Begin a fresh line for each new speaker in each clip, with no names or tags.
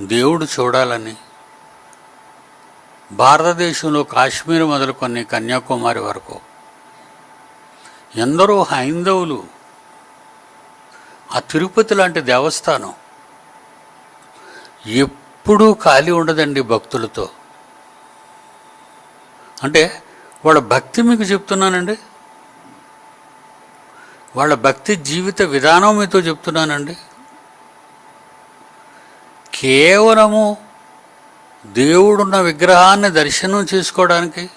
దేవుడు చూడాలని. భారతదేశంలో కాశ్మీర్ మొదలుకొని కన్యాకుమారి వరకు ఎందరో హైందవులు ఆ తిరుపతి లాంటి దేవస్థానం ఎప్పుడూ ఖాళీ ఉండదండి భక్తులతో. అంటే వాళ్ళ భక్తి మీకు చెప్తున్నానండి? వాళ్ళ భక్తి జీవిత విధానం మీతో చెప్తున్నానండి? కేవలము దేవుడున్న విగ్రహాన్ని దర్శనం చేసుకోవడానికి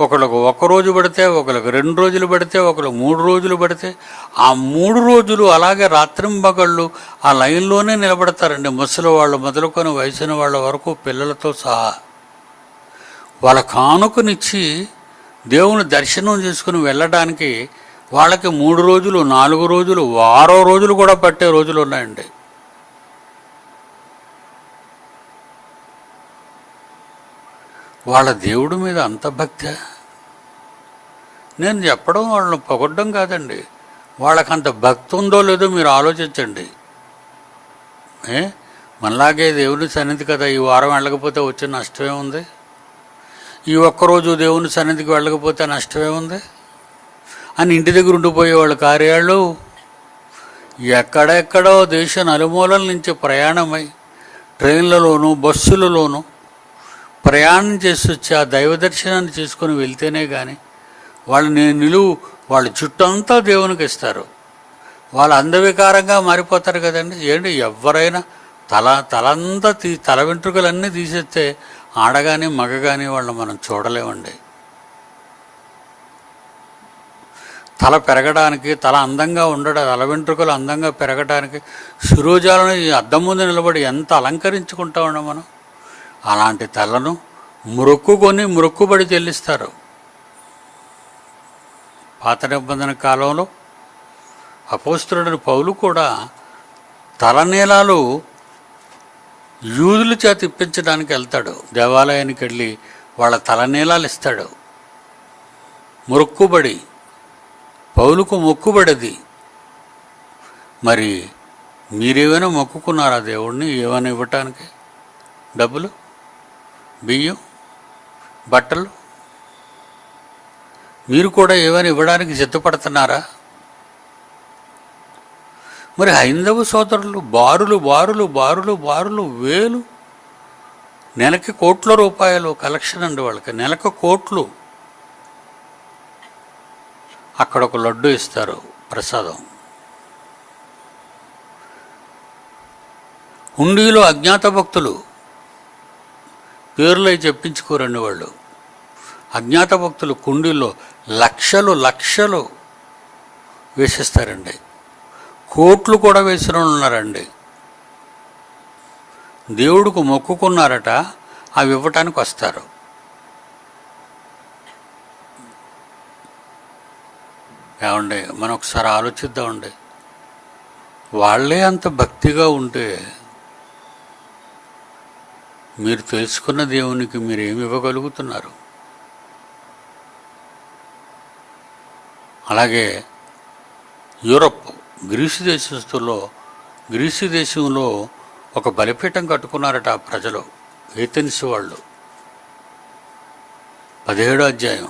ఒకళ్ళకు ఒక రోజు పడితే ఒకళ్ళకి రెండు రోజులు పడితే ఒకళ్ళకి మూడు రోజులు పడితే ఆ మూడు రోజులు అలాగే రాత్రింబగళ్ళు ఆ లైన్లోనే నిలబడతారండి. ముసలి వాళ్ళు మొదలుకొని వయసిన వాళ్ళ వరకు పిల్లలతో సహా. వాళ్ళ కానుకనిచ్చి దేవుని దర్శనం చేసుకుని వెళ్ళడానికి వాళ్ళకి మూడు రోజులు నాలుగు రోజులు వారో రోజులు కూడా పట్టే రోజులు ఉన్నాయండి. వాళ్ళ దేవుడి మీద అంత భక్తి? నేను చెప్పడం వాళ్ళని పొగడ్డం కాదండి. వాళ్ళకి అంత భక్తి ఉందో లేదో మీరు ఆలోచించండి. ఏ? మనలాగే దేవుని సన్నిధి కదా ఈ వారం వెళ్ళకపోతే వచ్చే నష్టమే ఉంది? ఈ ఒక్కరోజు దేవుని సన్నిధికి వెళ్ళకపోతే నష్టమే ఉంది? అని ఇంటి దగ్గర ఉండిపోయే వాళ్ళ కార్యాలు ఎక్కడెక్కడో దేశ నలుమూలల నుంచి ప్రయాణమై ట్రైన్లలోనూ బస్సులలోనూ ప్రయాణం చేసి వచ్చి ఆ దైవ దర్శనాన్ని చేసుకొని వెళ్తేనే కానీ వాళ్ళని నిలువు వాళ్ళ చుట్టంతా దేవునికి ఇస్తారు. వాళ్ళు అందవికారంగా మారిపోతారు కదండి. ఏంటి? ఎవరైనా తల తలంతా తీ తల వెంట్రుకలన్నీ తీసేస్తే ఆడగాని మగగాని వాళ్ళని మనం చూడలేమండి. తల పెరగడానికి తల అందంగా ఉండడం తల వెంట్రుకలు అందంగా పెరగడానికి సురోజాలను ఈ అద్దం ముందు నిలబడి ఎంత అలంకరించుకుంటా ఉన్నాం మనం? అలాంటి తలను మురొక్కుకొని మురొక్కుబడి చెల్లిస్తారు. పాత నిబంధన కాలంలో అపోస్తుడని పౌలు కూడా తలనీలాలు యూదుల చేత ఇప్పించడానికి వెళ్తాడు. దేవాలయానికి వెళ్ళి వాళ్ళ తలనీలాలు ఇస్తాడు. మొక్కుబడి పౌలుకు మొక్కుబడిది. మరి మీరేమైనా మొక్కుకున్నారా దేవుడిని ఏమైనా ఇవ్వటానికి డబ్బులు? బియ్యం బట్టలు. మీరు కూడా ఏమైనా ఇవ్వడానికి సిద్ధపడుతున్నారా? మరి హైందవ సోదరులు బారులు బారులు బారులు బారులు వేలు. నెలకి కోట్ల రూపాయలు కలెక్షన్ అండి వాళ్ళకి. నెలకు కోట్లు. అక్కడ ఒక లడ్డు ఇస్తారు ప్రసాదం. హుండీలో అజ్ఞాత భక్తులు పేర్లు అవి చెప్పించుకోరండి వాళ్ళు. అజ్ఞాత భక్తులు కుండీల్లో లక్షలు లక్షలు వేసిస్తారండి. కోట్లు కూడా వేసిన ఉన్నారండి. దేవుడికి మొక్కుకున్నారట అవి ఇవ్వటానికి వస్తారు. ఏమండి మనం ఒకసారి ఆలోచిద్దామండి. వాళ్ళే అంత భక్తిగా ఉంటే మీరు తెలుసుకున్న దేవునికి మీరు ఏమి ఇవ్వగలుగుతున్నారు? అలాగే యూరప్ గ్రీసు దేశస్తుల్లో గ్రీసు దేశంలో ఒక బలిపీఠం కట్టుకున్నారట ఆ ప్రజలు ఏథెన్స్ వాళ్ళు. పదిహేడో అధ్యాయం.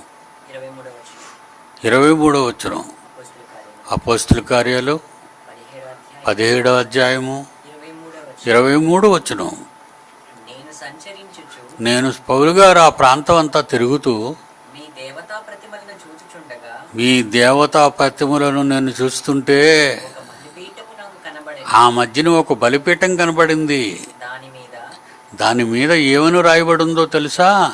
ఇరవై
మూడో వచ్చిన
అపోస్తుల
కార్యాలు. పదిహేడో అధ్యాయము.
ఇరవై
మూడు వచ్చిన
నేను
పౌలు గారు ఆ ప్రాంతం అంతా తిరుగుతూ
మీ దేవతా ప్రతిమలను
నేను చూస్తుంటే ఆ మధ్యన ఒక బలిపీఠం కనబడింది.
దాని మీద
ఏమని రాయబడిందో తెలుసా?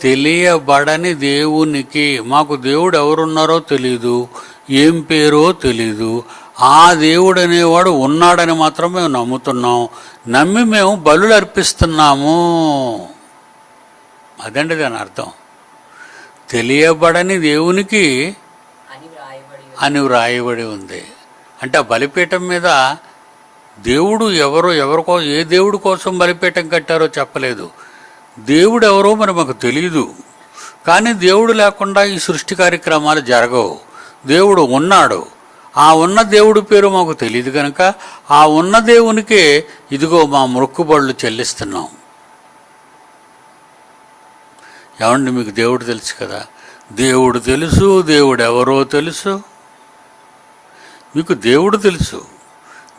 తెలియబడని
దేవునికి. మాకు దేవుడు ఎవరున్నారో తెలీదు ఏం పేరో తెలీదు. ఆ దేవుడు అనేవాడు ఉన్నాడని మాత్రం మేము నమ్ముతున్నాం. నమ్మి మేము బలులు అర్పిస్తున్నాము అదండి దాని అర్థం. తెలియబడని దేవునికి అని వ్రాయబడి ఉంది. అంటే ఆ బలిపీఠం మీద దేవుడు ఎవరు ఎవరికో ఏ దేవుడి కోసం బలిపీఠం కట్టారో చెప్పలేదు. దేవుడు ఎవరో మరి మాకు తెలియదు కానీ దేవుడు లేకుండా ఈ సృష్టి కార్యక్రమాలు జరగవు. దేవుడు ఉన్నాడు. ఆ ఉన్న దేవుడి పేరు మాకు తెలియదు కనుక ఆ ఉన్న దేవునికే ఇదిగో మా మొక్కుబడులు చెల్లిస్తున్నాం. ఏమండి మీకు దేవుడు తెలుసు కదా? దేవుడు తెలుసు దేవుడు ఎవరో తెలుసు. మీకు దేవుడు తెలుసు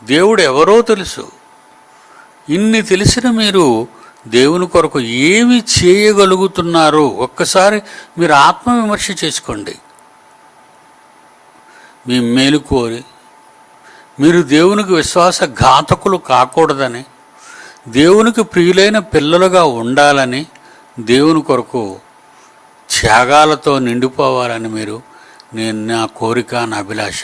దేవుడు ఎవరో తెలుసు. ఇన్ని తెలిసిన మీరు దేవుని కొరకు ఏమి చేయగలుగుతున్నారో ఒక్కసారి మీరు ఆత్మవిమర్శ చేసుకోండి. మీ మేలు కోరి మీరు దేవునికి విశ్వాస ఘాతకులు కాకూడదని దేవునికి ప్రియులైన పిల్లలుగా ఉండాలని దేవుని కొరకు త్యాగాలతో నిండిపోవాలని మీరు నేను నా కోరిక నా అభిలాష